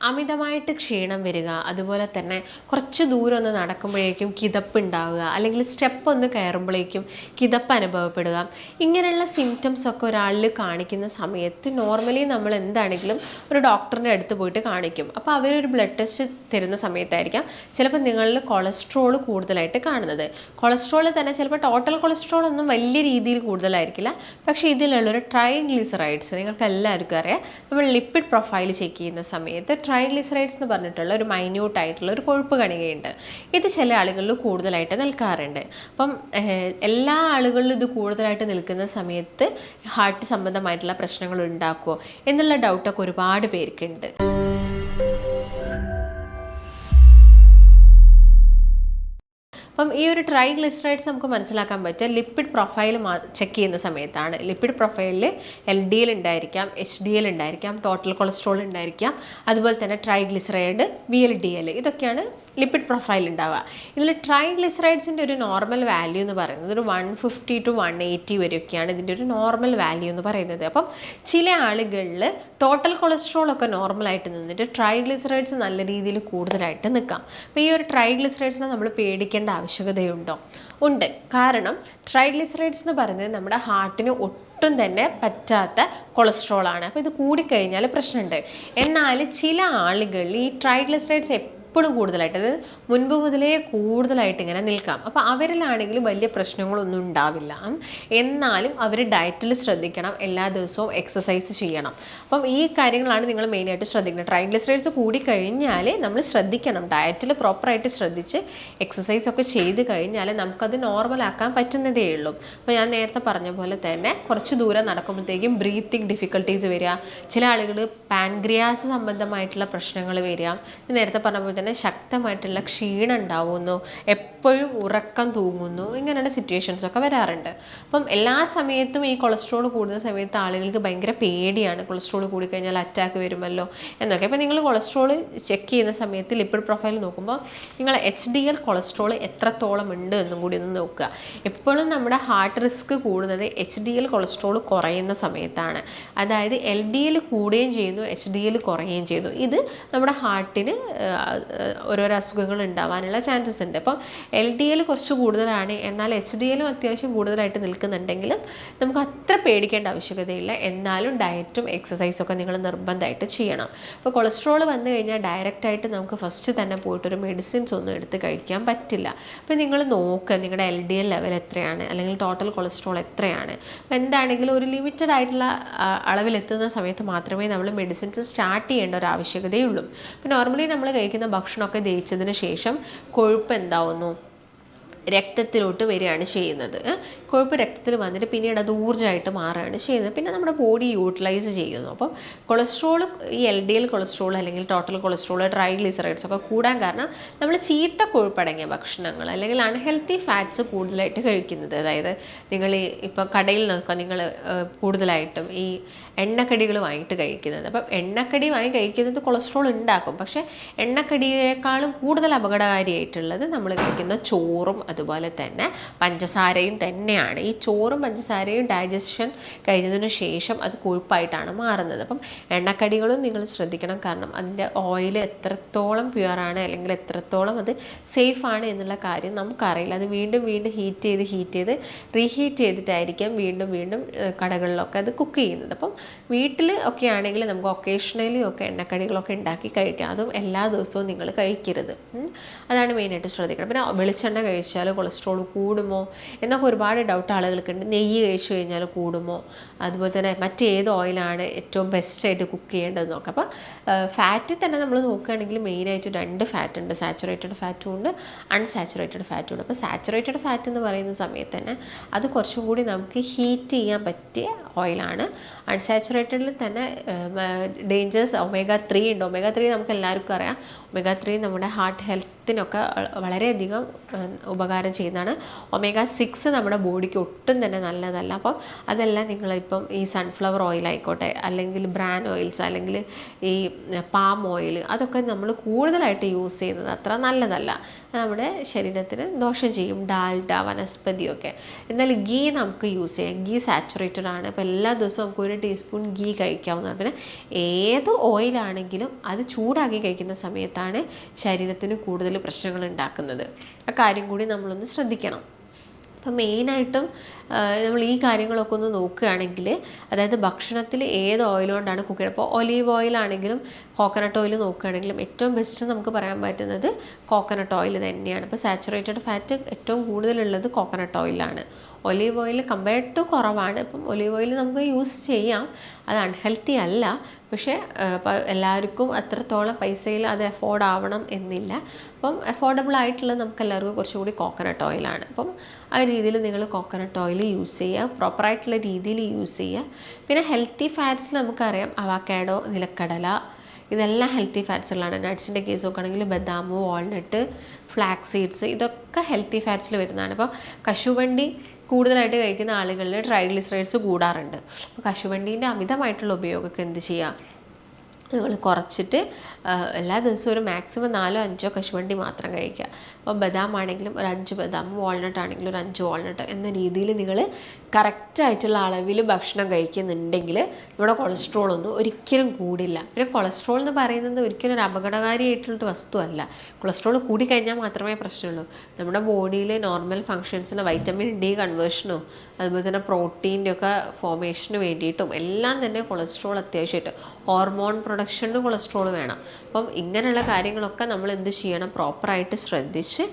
അമിതമായിട്ട് ക്ഷീണം വരിക അതുപോലെ തന്നെ കുറച്ച് ദൂരം ഒന്ന് നടക്കുമ്പോഴേക്കും കിതപ്പ് ഉണ്ടാവുക അല്ലെങ്കിൽ സ്റ്റെപ്പ് ഒന്ന് കയറുമ്പോഴേക്കും കിതപ്പ് അനുഭവപ്പെടുക. ഇങ്ങനെയുള്ള സിംറ്റംസ് ഒക്കെ ഒരാളിൽ കാണിക്കുന്ന സമയത്ത് നോർമലി നമ്മൾ എന്താണെങ്കിലും ഒരു ഡോക്ടറിന്റെ അടുത്ത് പോയിട്ട് കാണിക്കും. അപ്പോൾ അവരൊരു ബ്ലഡ് ടെസ്റ്റ് തരുന്ന സമയത്തായിരിക്കാം ചിലപ്പോൾ നിങ്ങളിൽ കൊളസ്ട്രോൾ കൂടുതലായിട്ട് കാണുന്നത്. കൊളസ്ട്രോൾ തന്നെ ചിലപ്പോൾ ടോട്ടൽ കൊളസ്ട്രോൾ ഒന്നും വലിയ രീതിയിൽ കൂടുതലായിരിക്കില്ല. പക്ഷേ ഇതിലുള്ളൊരു ട്രൈഗ്ലിസറൈഡ്സ് നിങ്ങൾക്ക് എല്ലാവർക്കും അറിയാം. നമ്മൾ ലിപ്പിഡ് പ്രൊഫൈൽ ചെക്ക് ചെയ്യുന്ന സമയത്ത് ട്രൈഗ്ലിസറൈഡ്സ് എന്ന് പറഞ്ഞിട്ടുള്ള ഒരു മൈന്യൂട്ട് ആയിട്ടുള്ള ഒരു കൊഴുപ്പ് കണികയുണ്ട്. ഇത് ചില ആളുകളിൽ കൂടുതലായിട്ട് നിൽക്കാറുണ്ട്. അപ്പം എല്ലാ ആളുകളിലും ഇത് കൂടുതലായിട്ട് നിൽക്കുന്ന സമയത്ത് ഹാർട്ട് സംബന്ധമായിട്ടുള്ള പ്രശ്നങ്ങൾ ഉണ്ടാക്കുമോ എന്നുള്ള ഡൗട്ടൊക്കെ ഒരുപാട് പേർക്കുണ്ട്. അപ്പം ഈ ഒരു ട്രൈഗ്ലിസറൈഡ്സ് നമുക്ക് മനസ്സിലാക്കാൻ പറ്റുക ലിപ്പിഡ് പ്രൊഫൈൽ ചെക്ക് ചെയ്യുന്ന സമയത്താണ്. ലിപ്പിഡ് പ്രൊഫൈലിൽ എൽ ഡി എൽ ഉണ്ടായിരിക്കാം എച്ച് ഡി എൽ ഉണ്ടായിരിക്കാം ടോട്ടൽ കൊളസ്ട്രോൾ ഉണ്ടായിരിക്കാം അതുപോലെ തന്നെ triglyceride V L D L ഇതൊക്കെയാണ് ലിപ്പിഡ് പ്രൊഫൈൽ ഉണ്ടാവുക. ഇതിൽ ട്രൈഗ്ലിസറൈഡ്സിന്റെ ഒരു നോർമൽ വാല്യൂ എന്ന് പറയുന്നത് ഒരു one fifty to one eighty വരെയൊക്കെയാണ് ഇതിന്റെ ഒരു നോർമൽ വാല്യൂ എന്ന് പറയുന്നത്. അപ്പം ചില ആളുകളിൽ ടോട്ടൽ കൊളസ്ട്രോൾ ഒക്കെ നോർമലായിട്ട് നിന്നിട്ട് ട്രൈഗ്ലിസറൈഡ്സ് നല്ല രീതിയിൽ കൂടുതലായിട്ട് നിൽക്കാം. അപ്പോൾ ഈ ഒരു ട്രൈഗ്ലിസറൈഡ്സിനെ നമ്മൾ പേടിക്കേണ്ട ആവശ്യകതയുണ്ടോ ഉണ്ട്. കാരണം ട്രൈഗ്ലിസറൈഡ്സ് എന്ന് പറയുന്നത് നമ്മുടെ ഹാർട്ടിന് ഒട്ടും തന്നെ പറ്റാത്ത കൊളസ്ട്രോൾ ആണ് അപ്പോൾ ഇത് കൂടിക്കഴിഞ്ഞാൽ പ്രശ്നമുണ്ട്. എന്നാൽ ചില ആളുകൾ ഈ ട്രൈഗ്ലിസറൈഡ്സ് എപ്പോഴും കൂടുതലായിട്ട് അതായത് മുൻപ് മുതലേ കൂടുതലായിട്ട് ഇങ്ങനെ നിൽക്കാം. അപ്പോൾ അവരിലാണെങ്കിൽ വലിയ പ്രശ്നങ്ങളൊന്നും ഉണ്ടാവില്ല. എന്നാലും അവർ ഡയറ്റിൽ ശ്രദ്ധിക്കണം എല്ലാ ദിവസവും എക്സസൈസ് ചെയ്യണം. അപ്പം ഈ കാര്യങ്ങളാണ് നിങ്ങൾ മെയിനായിട്ട് ശ്രദ്ധിക്കുന്നത്. ട്രൈഗ്ലിസറൈഡ്സ് കൂടി കഴിഞ്ഞാൽ നമ്മൾ ശ്രദ്ധിക്കണം. ഡയറ്റിൽ പ്രോപ്പറായിട്ട് ശ്രദ്ധിച്ച് എക്സസൈസ് ഒക്കെ ചെയ്ത് കഴിഞ്ഞാൽ നമുക്കത് നോർമലാക്കാൻ പറ്റുന്നതേ ഉള്ളൂ. അപ്പോൾ ഞാൻ നേരത്തെ പറഞ്ഞ പോലെ തന്നെ കുറച്ച് ദൂരം നടക്കുമ്പോഴത്തേക്കും ബ്രീത്തിങ് ഡിഫിക്കൽട്ടീസ് വരിക. ചില ആളുകൾ പാൻക്രിയാസ് സംബന്ധമായിട്ടുള്ള പ്രശ്നങ്ങൾ വരിക. നേരത്തെ പറഞ്ഞ പോലെ തന്നെ ശക്തമായിട്ടുള്ള ക്ഷീണം ഉണ്ടാവുന്നു എപ്പോഴും ഉറക്കം തൂങ്ങുന്നു ഇങ്ങനെയുള്ള സിറ്റുവേഷൻസ് ഒക്കെ വരാറുണ്ട്. അപ്പം എല്ലാ സമയത്തും ഈ കൊളസ്ട്രോൾ കൂടുന്ന സമയത്ത് ആളുകൾക്ക് ഭയങ്കര പേടിയാണ്. കൊളസ്ട്രോൾ കൂടിക്കഴിഞ്ഞാൽ അറ്റാക്ക് വരുമല്ലോ എന്നൊക്കെ. അപ്പം നിങ്ങൾ കൊളസ്ട്രോൾ ചെക്ക് ചെയ്യുന്ന സമയത്ത് ലിപ്പിഡ് പ്രൊഫൈൽ നോക്കുമ്പോൾ നിങ്ങൾ എച്ച് ഡി എൽ കൊളസ്ട്രോൾ എത്രത്തോളം ഉണ്ട് എന്നും കൂടി ഒന്ന് നോക്കുക. എപ്പോഴും നമ്മുടെ ഹാർട്ട് റിസ്ക് കൂടുന്നത് എച്ച് ഡി എൽ കൊളസ്ട്രോൾ കുറയുന്ന സമയത്താണ്. അതായത് എൽ ഡി എൽ കൂടുകയും ചെയ്യുന്നു എച്ച് ഡി എൽ കുറയുകയും ചെയ്യുന്നു. ഇത് നമ്മുടെ ഹാർട്ടിന് ഓരോരോ അസുഖങ്ങൾ ഉണ്ടാവാനുള്ള ചാൻസസ് ഉണ്ട്. അപ്പോൾ എൽ ഡി എൽ കുറച്ച് കൂടുതലാണ്. എന്നാൽ എച്ച് ഡി എല്ലും അത്യാവശ്യം കൂടുതലായിട്ട് നിൽക്കുന്നുണ്ടെങ്കിലും നമുക്ക് അത്ര പേടിക്കേണ്ട ആവശ്യകതയില്ല. എന്നാലും ഡയറ്റും എക്സസൈസും ഒക്കെ നിങ്ങൾ നിർബന്ധമായിട്ട് ചെയ്യണം. അപ്പോൾ കൊളസ്ട്രോൾ വന്നു കഴിഞ്ഞാൽ ഡയറക്റ്റായിട്ട് നമുക്ക് ഫസ്റ്റ് തന്നെ പോയിട്ട് ഒരു മെഡിസിൻസ് ഒന്നും എടുത്ത് കഴിക്കാൻ പറ്റില്ല. അപ്പോൾ നിങ്ങൾ നോക്കുക നിങ്ങളുടെ എൽ ഡി എൽ ലെവൽ എത്രയാണ്? അല്ലെങ്കിൽ ടോട്ടൽ കൊളസ്ട്രോൾ എത്രയാണ്? അപ്പോൾ എന്താണെങ്കിലും ഒരു ലിമിറ്റഡ് ആയിട്ടുള്ള അളവിലെത്തുന്ന സമയത്ത് മാത്രമേ നമ്മൾ മെഡിസിൻസ് സ്റ്റാർട്ട് ചെയ്യേണ്ട ഒരു ആവശ്യകതയുള്ളൂ. അപ്പോൾ നോർമലി നമ്മൾ കഴിക്കുന്ന ഭക്ഷണമൊക്കെ ദഹിച്ചതിന് ശേഷം കൊഴുപ്പ് എന്താവുന്നു? രക്തത്തിലോട്ട് വരികയാണ് ചെയ്യുന്നത്. കൊഴുപ്പ് രക്തത്തിൽ വന്നിട്ട് പിന്നീട് അത് ഊർജമായിട്ട് മാറുകയാണ് ചെയ്യുന്നത്. പിന്നെ നമ്മുടെ ബോഡി യൂട്ടിലൈസ് ചെയ്യുന്നു. അപ്പോൾ കൊളസ്ട്രോൾ ഈ എൽ ഡി എൽ കൊളസ്ട്രോൾ അല്ലെങ്കിൽ ടോട്ടൽ കൊളസ്ട്രോൾ ട്രൈഗ്ലിസറൈഡ്സ് ഒക്കെ കൂടാൻ കാരണം നമ്മൾ ചീത്ത കൊഴുപ്പടങ്ങിയ ഭക്ഷണങ്ങൾ അല്ലെങ്കിൽ അൺഹെൽത്തി ഫാറ്റ്സ് കൂടുതലായിട്ട് കഴിക്കുന്നത്. അതായത് നിങ്ങൾ ഈ ഇപ്പോൾ കടയിൽ നിന്നൊക്കെ നിങ്ങൾ കൂടുതലായിട്ടും ഈ എണ്ണക്കടികൾ വാങ്ങിയിട്ട് കഴിക്കുന്നത്. അപ്പം എണ്ണക്കടി വാങ്ങി കഴിക്കുന്നത് കൊളസ്ട്രോൾ ഉണ്ടാക്കും. പക്ഷേ എണ്ണക്കടിയേക്കാളും കൂടുതൽ അപകടകാരിയായിട്ടുള്ളത് നമ്മൾ കഴിക്കുന്ന ചോറും അതുപോലെ തന്നെ പഞ്ചസാരയും തന്നെയാണ്. ഈ ചോറും പഞ്ചസാരയും ഡൈജഷൻ കഴിഞ്ഞതിന് ശേഷം അത് കൊഴുപ്പായിട്ടാണ് മാറുന്നത്. അപ്പം എണ്ണക്കടികളും നിങ്ങൾ ശ്രദ്ധിക്കണം. കാരണം അതിന്റെ ഓയിൽ എത്രത്തോളം പ്യുവറാണ് അല്ലെങ്കിൽ എത്രത്തോളം അത് സേഫാണ് എന്നുള്ള കാര്യം നമുക്കറിയില്ല. അത് വീണ്ടും വീണ്ടും ഹീറ്റ് ചെയ്ത് ഹീറ്റ് ചെയ്ത് റീഹീറ്റ് ചെയ്തിട്ടായിരിക്കാം വീണ്ടും വീണ്ടും കടകളിലൊക്കെ അത് കുക്ക് ചെയ്യുന്നത്. അപ്പം വീട്ടിൽ ഒക്കെ ആണെങ്കിൽ നമുക്ക് ഒക്കേഷണലി ഒക്കെ എണ്ണക്കടികളൊക്കെ ഉണ്ടാക്കി കഴിക്കാം. അതും എല്ലാ ദിവസവും നിങ്ങൾ കഴിക്കരുത്. അതാണ് മെയിനായിട്ട് ശ്രദ്ധിക്കണം. പിന്നെ വെളിച്ചെണ്ണ കഴിച്ചാൽ കൊളസ്ട്രോൾ കൂടുമോ എന്നൊക്കെ ഒരുപാട് ഡൗട്ട് ആളുകൾക്കുണ്ട്. നെയ്യ് കഴിച്ചു കഴിഞ്ഞാൽ കൂടുമോ? അതുപോലെ തന്നെ മറ്റേത് ഓയിലാണ് ഏറ്റവും ബെസ്റ്റായിട്ട് കുക്ക് ചെയ്യേണ്ടത് നോക്കാം. അപ്പോൾ ഫാറ്റിൽ തന്നെ നമ്മൾ നോക്കുകയാണെങ്കിൽ മെയിനായിട്ട് രണ്ട് ഫാറ്റ് ഉണ്ട്. സാച്ചുറേറ്റഡ് ഫാറ്റും ഉണ്ട് അൺസാച്ചുറേറ്റഡ് ഫാറ്റും ഉണ്ട്. അപ്പോൾ സാച്ചുറേറ്റഡ് ഫാറ്റ് എന്ന് പറയുന്ന സമയത്ത് തന്നെ അത് കുറച്ചും കൂടി നമുക്ക് ഹീറ്റ് ചെയ്യാൻ പറ്റിയ ഓയിലാണ് അൺസാച്ചുറേറ്റഡിൽ തന്നെ ഡേഞ്ചേഴ്സ് ഒമേഗ ത്രീ ഉണ്ട്. ഒമേഗ ത്രീ നമുക്ക് എല്ലാവർക്കും അറിയാം. ഒമേഗ ത്രീ നമ്മുടെ ഹാർട്ട് ഹെൽത്ത് ഹെൽത്തിനൊക്കെ വളരെയധികം ഉപകാരം ചെയ്യുന്നതാണ്. ഒമേഗ സിക്സ് നമ്മുടെ ബോഡിക്ക് ഒട്ടും തന്നെ നല്ലതല്ല. അപ്പോൾ അതെല്ലാം നിങ്ങളിപ്പം ഈ സൺഫ്ലവർ ഓയിൽ ആയിക്കോട്ടെ അല്ലെങ്കിൽ ബ്രാൻ ഓയിൽസ് അല്ലെങ്കിൽ ഈ പാം ഓയിൽ അതൊക്കെ നമ്മൾ കൂടുതലായിട്ട് യൂസ് ചെയ്യുന്നത് അത്ര നല്ലതല്ല. നമ്മുടെ ശരീരത്തിന് ദോഷം ചെയ്യും. ഡാൽഡ വനസ്പതിയൊക്കെ എന്നാൽ ഗീ നമുക്ക് യൂസ് ചെയ്യാം. ഗീ സാച്ചുറേറ്റഡ് ആണ്. അപ്പോൾ എല്ലാ ദിവസവും നമുക്ക് ഒരു ടീസ്പൂൺ ഗീ കഴിക്കാവുന്നതാണ്. പിന്നെ ഏത് ഓയിലാണെങ്കിലും അത് ചൂടാക്കി കഴിക്കുന്ന സമയത്താണ് ശരീരത്തിന് കൂടുതൽ പ്രശ്നങ്ങൾ ഉണ്ടാക്കുന്നത്. ആ കാര്യം കൂടി നമ്മളൊന്ന് ശ്രദ്ധിക്കണം. അപ്പം മെയിനായിട്ടും നമ്മൾ ഈ കാര്യങ്ങളൊക്കെ ഒന്ന് നോക്കുകയാണെങ്കിൽ അതായത് ഭക്ഷണത്തിൽ ഏത് ഓയിൽ കൊണ്ടാണ് കുക്ക് ചെയ്യുന്നത്? അപ്പോൾ ഒലീവ് ഓയിലാണെങ്കിലും കോക്കനട്ട് ഓയിൽ നോക്കുകയാണെങ്കിലും ഏറ്റവും ബെസ്റ്റ് നമുക്ക് പറയാൻ പറ്റുന്നത് കോക്കനട്ട് ഓയിൽ തന്നെയാണ്. ഇപ്പോൾ സാച്ചുറേറ്റഡ് ഫാറ്റ് ഏറ്റവും കൂടുതലുള്ളത് കോക്കനട്ട് ഓയിലാണ് ഒലീവ് ഓയിൽ കമ്പയർഡ് ടു കുറവാണ്. ഇപ്പം ഒലീവ് ഓയിൽ നമുക്ക് യൂസ് ചെയ്യാം. അത് അൺഹെൽത്തി അല്ല. പക്ഷേ എല്ലാവർക്കും അത്രത്തോളം പൈസയിൽ അത് എഫോർഡ് ആവണം എന്നില്ല. അപ്പം അഫോർഡബിൾ ആയിട്ടുള്ളത് നമുക്ക് എല്ലാവർക്കും കുറച്ചുകൂടി കോക്കനട്ട് ഓയിലാണ് അപ്പം ആ രീതിയിൽ നിങ്ങൾ കോക്കനട്ട് ഓയിൽ യൂസ് ചെയ്യുക പ്രോപ്പറായിട്ടുള്ള രീതിയിൽ യൂസ് ചെയ്യുക പിന്നെ ഹെൽത്തി ഫാറ്റ്സ് നമുക്കറിയാം അവാക്കാഡോ നിലക്കടല ഇതെല്ലാം ഹെൽത്തി ഫാറ്റ്സുകളാണ് നട്ട്സിന്റെ കേസ് നോക്കുകയാണെങ്കിൽ ബദാം വാൾനട്ട് ഫ്ലാക്സ് സീഡ്സ് ഇതൊക്കെ ഹെൽത്തി ഫാറ്റ്സിൽ വരുന്നതാണ്. അപ്പോൾ കശുവണ്ടി കൂടുതലായിട്ട് കഴിക്കുന്ന ആളുകളിൽ ട്രൈഗ്ലിസറൈഡ്സ് കൂടാറുണ്ട്. അപ്പോൾ കശുവണ്ടീന്റെ അമിതമായിട്ടുള്ള ഉപയോഗമൊക്കെ എന്ത് ചെയ്യുക നിങ്ങൾ കുറച്ചിട്ട് എല്ലാ ദിവസവും ഒരു മാക്സിമം നാലോ അഞ്ചോ കശുവണ്ടി മാത്രം കഴിക്കുക. അപ്പോൾ ബദാം ആണെങ്കിലും ഒരു അഞ്ച് ബദാം വാൾനട്ട് ആണെങ്കിലും ഒരു അഞ്ച് വാൾനട്ട് എന്ന രീതിയിൽ നിങ്ങൾ കറക്റ്റായിട്ടുള്ള അളവിൽ ഭക്ഷണം കഴിക്കുന്നുണ്ടെങ്കിൽ നമ്മുടെ കൊളസ്ട്രോൾ ഒന്നും ഒരിക്കലും കൂടില്ല. പിന്നെ കൊളസ്ട്രോൾ എന്ന് പറയുന്നത് ഒരിക്കലും ഒരു അപകടകാരിയായിട്ടുള്ളൊരു വസ്തുവല്ല. കൊളസ്ട്രോൾ കൂടിക്കഴിഞ്ഞാൽ മാത്രമേ പ്രശ്നമുള്ളൂ. നമ്മുടെ ബോഡിയിൽ നോർമൽ ഫങ്ഷൻസിന് വൈറ്റമിൻ ഡി കൺവേർഷനും അതുപോലെ തന്നെ പ്രോട്ടീന്റെ ഒക്കെ ഫോമേഷന് വേണ്ടിയിട്ടും എല്ലാം തന്നെ കൊളസ്ട്രോൾ അത്യാവശ്യമായിട്ട്. ഹോർമോൺ പ്രൊഡക്ഷന് കൊളസ്ട്രോൾ വേണം. അപ്പം ഇങ്ങനെയുള്ള കാര്യങ്ങളൊക്കെ നമ്മൾ എന്ത് ചെയ്യണം? പ്രോപ്പറായിട്ട് ശ്രദ്ധിച്ച്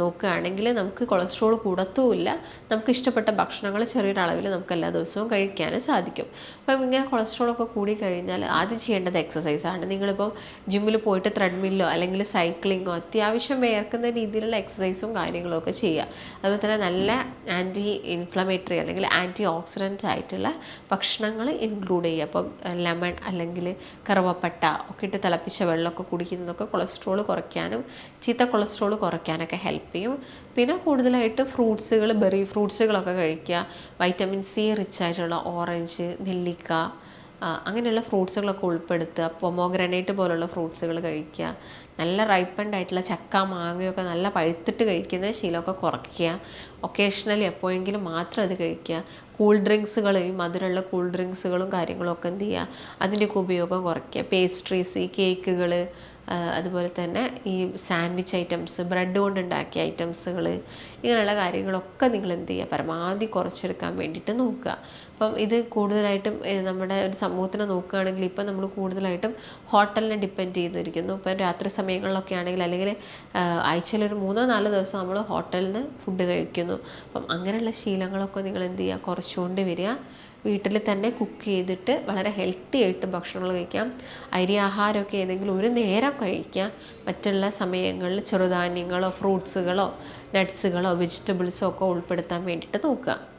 നോക്കുകയാണെങ്കിൽ നമുക്ക് കൊളസ്ട്രോൾ കൂടത്തുമില്ല നമുക്ക് ഇഷ്ടപ്പെട്ട ഭക്ഷണങ്ങൾ ചെറിയൊരളവിൽ നമുക്ക് എല്ലാ ദിവസവും കഴിക്കാനും സാധിക്കും. അപ്പം ഇങ്ങനെ കൊളസ്ട്രോളൊക്കെ കൂടി കഴിഞ്ഞാൽ ആദ്യം ചെയ്യേണ്ടത് എക്സസൈസാണ് നിങ്ങളിപ്പോൾ ജിമ്മിൽ പോയിട്ട് ത്രെഡ്മില്ലോ അല്ലെങ്കിൽ സൈക്ലിങ്ങോ അത്യാവശ്യം വേർക്കുന്ന രീതിയിലുള്ള എക്സസൈസും കാര്യങ്ങളും ഒക്കെ ചെയ്യുക. അതുപോലെ തന്നെ നല്ല ആന്റി ഇൻഫ്ലമേറ്ററി അല്ലെങ്കിൽ ആന്റി ഓക്സിഡന്റ് ആയിട്ടുള്ള ഭക്ഷണങ്ങൾ ഇൻക്ലൂഡ് ചെയ്യുക. അപ്പം ലെമൺ അല്ലെങ്കിൽ കറുവപ്പട്ട ഒക്കെ ഇട്ട് തിളപ്പിച്ച വെള്ളമൊക്കെ കുടിക്കുന്നതൊക്കെ കൊളസ്ട്രോൾ കുറയ്ക്കാനും ചീത്ത കൊളസ്ട്രോൾ കുറയ്ക്കാനൊക്കെ ഹെൽപ്പ് ചെയ്യും. പിന്നെ കൂടുതലായിട്ട് ഫ്രൂട്ട്സുകൾ ബെറി ഫ്രൂട്ട്സുകളൊക്കെ കഴിക്കുക. വൈറ്റമിൻ സി റിച്ച് ആയിട്ടുള്ള ഓറഞ്ച് നെല്ലിക്ക അങ്ങനെയുള്ള ഫ്രൂട്ട്സുകളൊക്കെ ഉൾപ്പെടുത്തുക. പൊമോഗ്രനേറ്റ് പോലുള്ള ഫ്രൂട്ട്സുകൾ കഴിക്കുക. നല്ല റൈപ്പൻഡ് ആയിട്ടുള്ള ചക്ക മാങ്ങയൊക്കെ നല്ല പഴുത്തിട്ട് കഴിക്കുന്ന ശീലമൊക്കെ കുറയ്ക്കുക. ഒക്കേഷണലി എപ്പോഴെങ്കിലും മാത്രം അത് കഴിക്കുക. കൂൾ ഡ്രിങ്ക്സുകൾ ഈ മധുരമുള്ള കൂൾ ഡ്രിങ്ക്സുകളും കാര്യങ്ങളൊക്കെ എന്ത് ചെയ്യുക. അതിന്റെയൊക്കെ ഉപയോഗം കുറയ്ക്കുക. പേസ്ട്രീസ് ഈ കേക്കുകൾ അതുപോലെ തന്നെ ഈ സാൻഡ്വിച്ച് ഐറ്റംസ് ബ്രെഡ് കൊണ്ടുണ്ടാക്കിയ ഐറ്റംസുകൾ ഇങ്ങനെയുള്ള കാര്യങ്ങളൊക്കെ നിങ്ങൾ എന്ത് ചെയ്യുക. പരമാവധി കുറച്ചെടുക്കാൻ വേണ്ടിയിട്ട് നോക്കുക. അപ്പം ഇത് കൂടുതലായിട്ടും നമ്മുടെ ഒരു സമൂഹത്തിനെ നോക്കുകയാണെങ്കിൽ ഇപ്പം നമ്മൾ കൂടുതലായിട്ടും ഹോട്ടലിനെ ഡിപ്പെൻഡ് ചെയ്തിരിക്കുന്നു. ഇപ്പം രാത്രി സമയങ്ങളിലൊക്കെ ആണെങ്കിൽ അല്ലെങ്കിൽ ആഴ്ചയിൽ ഒരു മൂന്നോ നാലോ ദിവസം നമ്മൾ ഹോട്ടലിൽ നിന്ന് ഫുഡ് കഴിക്കുന്നു. അപ്പം അങ്ങനെയുള്ള ശീലങ്ങളൊക്കെ നിങ്ങൾ എന്ത് ചെയ്യുക? കുറച്ചുകൊണ്ട് വരിക. വീട്ടിൽ തന്നെ കുക്ക് ചെയ്തിട്ട് വളരെ ഹെൽത്തി ആയിട്ട് ഭക്ഷണങ്ങൾ കഴിക്കാം. അരി ആഹാരമൊക്കെ ഏതെങ്കിലും ഒരു നേരം കഴിക്കാം. മറ്റുള്ള സമയങ്ങളിൽ ചെറുധാന്യങ്ങളോ ഫ്രൂട്ട്സുകളോ നട്ട്സുകളോ വെജിറ്റബിൾസോ ഒക്കെ ഉൾപ്പെടുത്താൻ വേണ്ടിയിട്ട് നോക്കുക.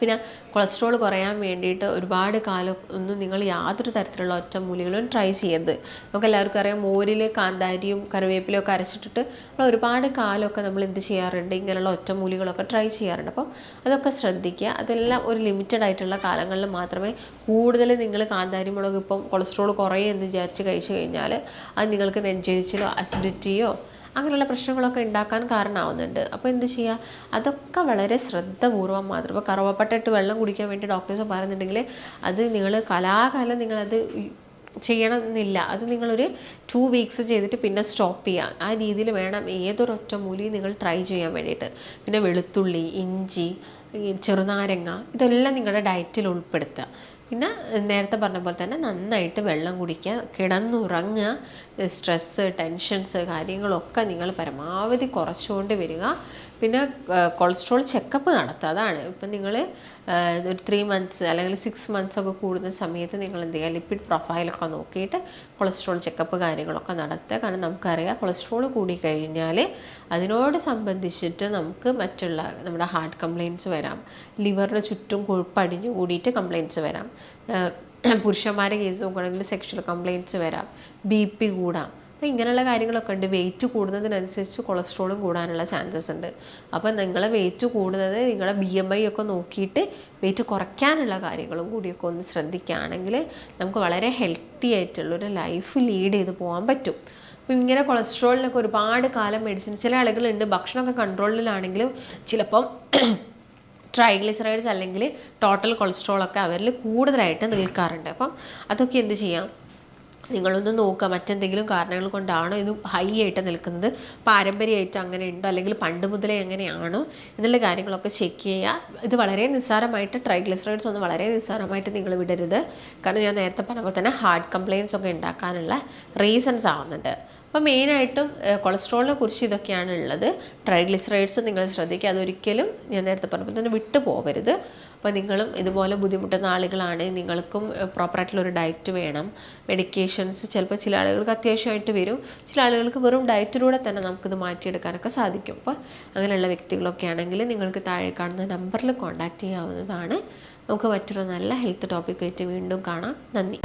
പിന്നെ കൊളസ്ട്രോൾ കുറയാൻ വേണ്ടിയിട്ട് ഒരുപാട് കാലം ഒന്നും നിങ്ങൾ യാതൊരു തരത്തിലുള്ള ഒറ്റമൂലികളും ട്രൈ ചെയ്യരുത്. നമുക്ക് എല്ലാവർക്കും അറിയാം മോരിൽ കാന്താരിയും കറിവേപ്പിലും ഒക്കെ അരച്ചിട്ടിട്ട് നമ്മൾ ഒരുപാട് കാലമൊക്കെ നമ്മൾ എന്ത് ചെയ്യാറുണ്ട്? ഇങ്ങനെയുള്ള ഒറ്റമൂലികളൊക്കെ ട്രൈ ചെയ്യാറുണ്ട്. അപ്പോൾ അതൊക്കെ ശ്രദ്ധിക്കുക. അതെല്ലാം ഒരു ലിമിറ്റഡ് ആയിട്ടുള്ള കാലങ്ങളിൽ മാത്രമേ കൂടുതൽ നിങ്ങൾ കാന്താരി മുളക് ഇപ്പം കൊളസ്ട്രോൾ കുറയും എന്ന് വിചാരിച്ച് കഴിച്ചു കഴിഞ്ഞാൽ അത് നിങ്ങൾക്ക് നെഞ്ചരിച്ചിലോ അസിഡിറ്റിയോ അങ്ങനെയുള്ള പ്രശ്നങ്ങളൊക്കെ ഉണ്ടാക്കാൻ കാരണമാവുന്നുണ്ട്. അപ്പോൾ എന്ത് ചെയ്യുക അതൊക്കെ വളരെ ശ്രദ്ധപൂർവം മാത്രം. ഇപ്പോൾ കറുവപ്പട്ടിട്ട് വെള്ളം കുടിക്കാൻ വേണ്ടി ഡോക്ടേഴ്സ് പറയുന്നുണ്ടെങ്കിൽ അത് നിങ്ങൾ കലാകാലം നിങ്ങളത് ചെയ്യണം എന്നില്ല അത് നിങ്ങളൊരു ടു വീക്സ് ചെയ്തിട്ട് പിന്നെ സ്റ്റോപ്പ് ചെയ്യുക ആ രീതിയിൽ വേണം ഏതൊരൊറ്റ മൂലി നിങ്ങൾ ട്രൈ ചെയ്യാൻ വേണ്ടിയിട്ട്. പിന്നെ വെളുത്തുള്ളി ഇഞ്ചി ചെറുനാരങ്ങ ഇതെല്ലാം നിങ്ങളുടെ ഡയറ്റിൽ ഉൾപ്പെടുത്തുക. പിന്നെ നേരത്തെ പറഞ്ഞ പോലെ തന്നെ നന്നായിട്ട് വെള്ളം കുടിക്കുക കിടന്നുറങ്ങുക സ്ട്രെസ്സ് ടെൻഷൻസ് കാര്യങ്ങളൊക്കെ നിങ്ങൾ പരമാവധി കുറച്ചുകൊണ്ട് വരിക. പിന്നെ കൊളസ്ട്രോൾ ചെക്കപ്പ് നടത്തുക. അതാണ്. ഇപ്പം നിങ്ങൾ ഒരു ത്രീ മന്ത്സ് അല്ലെങ്കിൽ സിക്സ് മന്ത്സ് ഒക്കെ കൂടുന്ന സമയത്ത് നിങ്ങൾ എന്ത് ചെയ്യുക? ലിപ്പിഡ് പ്രൊഫൈലൊക്കെ നോക്കിയിട്ട് കൊളസ്ട്രോൾ ചെക്കപ്പ് കാര്യങ്ങളൊക്കെ നടത്തുക. കാരണം നമുക്കറിയാം കൊളസ്ട്രോൾ കൂടിക്കഴിഞ്ഞാൽ അതിനോട് സംബന്ധിച്ചിട്ട് നമുക്ക് മറ്റുള്ള നമ്മുടെ ഹാർട്ട് കംപ്ലയിന്റ്സ് വരാം. ലിവറിന് ചുറ്റും കൊഴുപ്പടിഞ്ഞു കൂടിയിട്ട് കംപ്ലയിന്റ്സ് വരാം. പുരുഷന്മാരെ കേസ് നോക്കുകയാണെങ്കിൽ സെക്ഷൽ കംപ്ലയിന്റ്സ് വരാം. ബി പി കൂടാം. അപ്പോൾ ഇങ്ങനെയുള്ള കാര്യങ്ങളൊക്കെ ഉണ്ട്. വെയിറ്റ് കൂടുന്നതിനനുസരിച്ച് കൊളസ്ട്രോളും കൂടാനുള്ള ചാൻസസ് ഉണ്ട്. അപ്പോൾ നിങ്ങളെ വെയിറ്റ് കൂടുന്നത് നിങ്ങളെ ബി എം ഐ ഒക്കെ നോക്കിയിട്ട് വെയിറ്റ് കുറയ്ക്കാനുള്ള കാര്യങ്ങളും കൂടിയൊക്കെ ഒന്ന് ശ്രദ്ധിക്കുകയാണെങ്കിൽ നമുക്ക് വളരെ ഹെൽത്തി ആയിട്ടുള്ളൊരു ലൈഫ് ലീഡ് ചെയ്ത് പോകാൻ പറ്റും. അപ്പോൾ ഇങ്ങനെ കൊളസ്ട്രോളിനൊക്കെ ഒരുപാട് കാലം മെഡിസിൻ ചില ആളുകളുണ്ട്. ഭക്ഷണമൊക്കെ കൺട്രോളിലാണെങ്കിലും ചിലപ്പം ട്രൈഗ്ലിസറൈഡ്സ് അല്ലെങ്കിൽ ടോട്ടൽ കൊളസ്ട്രോളൊക്കെ അവരിൽ കൂടുതലായിട്ട് നിൽക്കാറുണ്ട്. അപ്പം അതൊക്കെ എന്ത് ചെയ്യാം? നിങ്ങളൊന്ന് നോക്കുക മറ്റെന്തെങ്കിലും കാരണങ്ങൾ കൊണ്ടാണോ ഇത് ഹൈ ആയിട്ട് നിൽക്കുന്നത്? പാരമ്പര്യമായിട്ട് അങ്ങനെ ഉണ്ടോ? അല്ലെങ്കിൽ പണ്ട് മുതലേ എങ്ങനെയാണോ? എന്നുള്ള കാര്യങ്ങളൊക്കെ ചെക്ക് ചെയ്യുക. ഇത് വളരെ നിസ്സാരമായിട്ട് ട്രൈഗ്ലിസറൈഡ്സ് ഒന്നും വളരെ നിസ്സാരമായിട്ട് നിങ്ങൾ വിടരുത്. കാരണം ഞാൻ നേരത്തെ പറഞ്ഞപ്പോൾ തന്നെ ഹാർട്ട് കംപ്ലയിൻസ് ഒക്കെ ഉണ്ടാക്കാനുള്ള റീസൺസ് ആവുന്നുണ്ട്. അപ്പോൾ മെയിനായിട്ടും കൊളസ്ട്രോളിനെ കുറിച്ച് ഇതൊക്കെയാണ് ഉള്ളത്. ട്രൈഗ്ലിസറൈഡ്സ് നിങ്ങൾ ശ്രദ്ധിക്കുക. അതൊരിക്കലും ഞാൻ നേരത്തെ പറഞ്ഞപ്പോൾ തന്നെ വിട്ടു പോകരുത് അപ്പോൾ നിങ്ങളും ഇതുപോലെ ബുദ്ധിമുട്ടുന്ന ആളുകളാണ് നിങ്ങൾക്കും പ്രോപ്പറായിട്ടുള്ള ഒരു ഡയറ്റ് വേണം. മെഡിക്കേഷൻസ് ചിലപ്പോൾ ചില ആളുകൾക്ക് അത്യാവശ്യമായിട്ട് വരും. ചില ആളുകൾക്ക് വെറും ഡയറ്റിലൂടെ തന്നെ നമുക്കിത് മാറ്റിയെടുക്കാനൊക്കെ സാധിക്കും. അപ്പോൾ അങ്ങനെയുള്ള വ്യക്തികളൊക്കെ ആണെങ്കിൽ നിങ്ങൾക്ക് താഴെ കാണുന്ന നമ്പറിൽ കോൺടാക്റ്റ് ചെയ്യാവുന്നതാണ്. നമുക്ക് മറ്റൊരു നല്ല ഹെൽത്ത് ടോപ്പിക്കായിട്ട് വീണ്ടും കാണാം. നന്ദി.